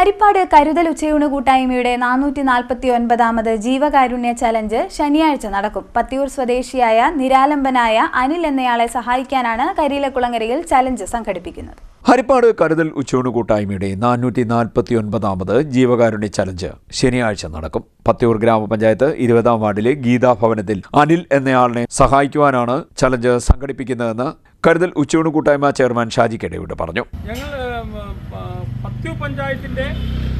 ഹരിപ്പാട് കരുതൽ ഉച്ചയൂണ് കൂട്ടായ്മയുടെ നാനൂറ്റി നാൽപ്പത്തി ഒൻപതാമത് ജീവകാരുണ്യ ചലഞ്ച് ശനിയാഴ്ച നടക്കും. പത്തിയൂർ സ്വദേശിയായ നിരാലംബനായ അനിൽ എന്നയാളെ സഹായിക്കാനാണ് കരിയിലക്കുളങ്ങരയിൽ ചലഞ്ച് സംഘടിപ്പിക്കുന്നത്. ഹരിപ്പാട് കരുതൽ ഉച്ചയൂണ് കൂട്ടായ്മയുടെ നാനൂറ്റി നാൽപ്പത്തി ഒൻപതാമത് ജീവകാരുണ്യ ചലഞ്ച് ശനിയാഴ്ച നടക്കും. പത്തിയൂർ ഗ്രാമപഞ്ചായത്ത് ഇരുപതാം വാർഡിലെ ഗീതാ ഭവനത്തിൽ അനിൽ എന്നയാളിനെ സഹായിക്കുവാനാണ് ചലഞ്ച് സംഘടിപ്പിക്കുന്നതെന്ന് കരുതൽ ഉച്ചയൂണ് കൂട്ടായ്മ ചെയർമാൻ ഷാജി കെടയോട് പറഞ്ഞു. ഞങ്ങൾ പത്തിയൂർ പഞ്ചായത്തിന്റെ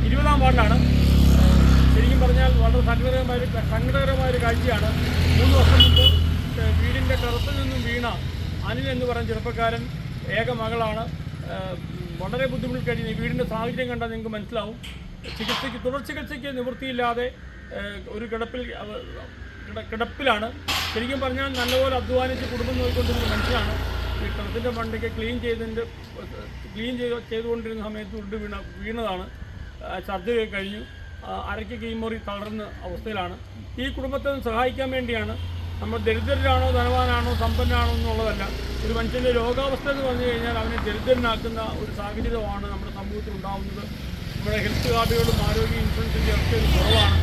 ഇരുപതാം വാർഡിലാണ് ശരിക്കും പറഞ്ഞാൽ വളരെ സങ്കടകരമായ സങ്കടകരമായ ഒരു കാഴ്ചയാണ്. മൂന്ന് വർഷം മുമ്പ് വീടിന്റെ ടെറസിൽ നിന്നും വീണ അനിൽ എന്ന് പറയുന്ന ചെറുപ്പക്കാരൻ ഏക മകളാണ്. വളരെ ബുദ്ധിമുട്ടിൽ കഴിഞ്ഞു വീടിന്റെ സാഹചര്യം കണ്ടാൽ നിങ്ങൾക്ക് മനസ്സിലാവും. ചികിത്സയ്ക്ക് തുടർ ചികിത്സയ്ക്ക് നിവൃത്തിയില്ലാതെ ഒരു കിടപ്പിൽ കിടപ്പിലാണ്. ശരിക്കും പറഞ്ഞാൽ നല്ലപോലെ അധ്വാനിച്ച് കുടുംബം നോക്കിക്കൊണ്ടിരുന്ന മനുഷ്യനാണ്. ഈ കിടത്തിന്റെ വണ്ടിക്ക് ക്ലീൻ ചെയ്തതിന്റെ ക്ലീൻ ചെയ്ത് ചെയ്തുകൊണ്ടിരുന്ന സമയത്ത് ഉരുണ്ട് വീണ വീണതാണ്. സർജറി കഴിഞ്ഞു. അരയ്ക്ക് കീമോറി തളർന്ന അവസ്ഥയിലാണ്. ഈ കുടുംബത്തെ സഹായിക്കാൻ വേണ്ടിയാണ് നമ്മൾ ദരിദ്രരാണോ ധനവാനാണോ സമ്പന്നാണോ എന്നുള്ളതല്ല. ഒരു മനുഷ്യന്റെ രോഗാവസ്ഥ എന്ന് പറഞ്ഞു കഴിഞ്ഞാൽ അവനെ ദരിദ്രനാക്കുന്ന ഒരു സാഹചര്യമാണ് നമ്മുടെ സമൂഹത്തിൽ ഉണ്ടാകുന്നത് നമ്മുടെ ഹെൽത്ത് കാർഡുകളും ആരോഗ്യ ഇൻഷുറൻസിന്റെ ഒക്കെ ഒരു കുറവാണ്.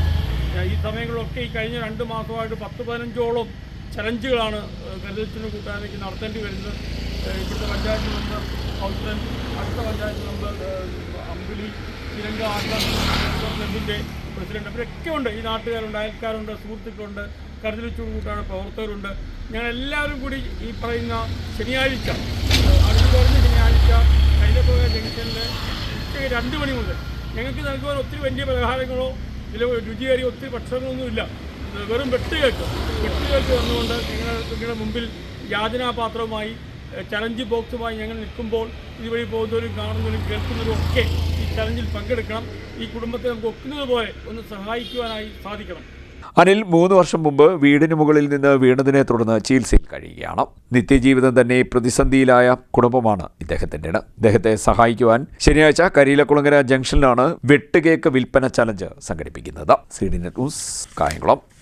ഈ സമയങ്ങളിലൊക്കെ ഈ കഴിഞ്ഞ രണ്ട് മാസമായിട്ട് പത്ത് പതിനഞ്ചോളം ചലഞ്ചുകളാണ് കരുതലിന് കൂട്ടായ്മയ്ക്ക് നടത്തേണ്ടി വരുന്നത്. ഇവിടുത്തെ പഞ്ചായത്ത് മെമ്പർ കൗൺസിലൻ അടുത്ത പഞ്ചായത്ത് മെമ്പർ അമ്പിളി തിരങ്ക ക്ലബിന്റെ പ്രസിഡന്റ് അവരൊക്കെ ഉണ്ട്. ഈ നാട്ടുകാരുണ്ട് അയൽക്കാരുണ്ട് സുഹൃത്തുക്കളുണ്ട്. കരുതലിച്ചു കൂട്ടാണ് പ്രവർത്തകരുണ്ട്. ഞങ്ങൾ എല്ലാവരും കൂടി ഈ പറയുന്ന ശനിയാഴ്ച അടുത്ത പറഞ്ഞ ശനിയാഴ്ച കൈലപ്പുഴ ജംഗ്ഷനിൽ ഉച്ചയ്ക്ക് രണ്ട് മണി മുതൽ ഞങ്ങൾക്ക് നൽകുവാൻ ഒത്തിരി വലിയ പലഹാരങ്ങളോ ഇതിൽ രുചിയേറിയ ഒത്തിരി ഭക്ഷണങ്ങളൊന്നുമില്ല. വെറും വെട്ടുകേക്ക് വെട്ടുകേക്ക് വന്നുകൊണ്ട് നിങ്ങൾ നിങ്ങളുടെ മുമ്പിൽ യാതനാപാത്രവുമായി ചലഞ്ച് ബോക്സുമായി ഞങ്ങൾ നിൽക്കുമ്പോൾ ഇതുവഴി പോകുന്നവരും കാണുന്നവരും കേൾക്കുന്നവരും ഒക്കെ ഈ ചലഞ്ചിൽ പങ്കെടുക്കണം. ഈ കുടുംബത്തെ നമുക്ക് ഒക്കുന്നത് പോലെ ഒന്ന് സഹായിക്കുവാനായി സാധിക്കണം. അനിൽ മൂന്ന് വർഷം മുമ്പ് വീടിന് മുകളിൽ നിന്ന് വീണതിനെ തുടർന്ന് ചികിത്സയിൽ കഴിയുകയാണ്. നിത്യജീവിതം തന്നെ പ്രതിസന്ധിയിലായ കുടുംബമാണ് ഇദ്ദേഹത്തിന്റെത് ഇദ്ദേഹത്തെ സഹായിക്കുവാൻ ശനിയാഴ്ച കരിയിലക്കുളങ്ങര ജംഗ്ഷനിലാണ് വെട്ടുകേക്ക് വിൽപ്പന ചലഞ്ച് സംഘടിപ്പിക്കുന്നത്. C D net news Kayamkulam.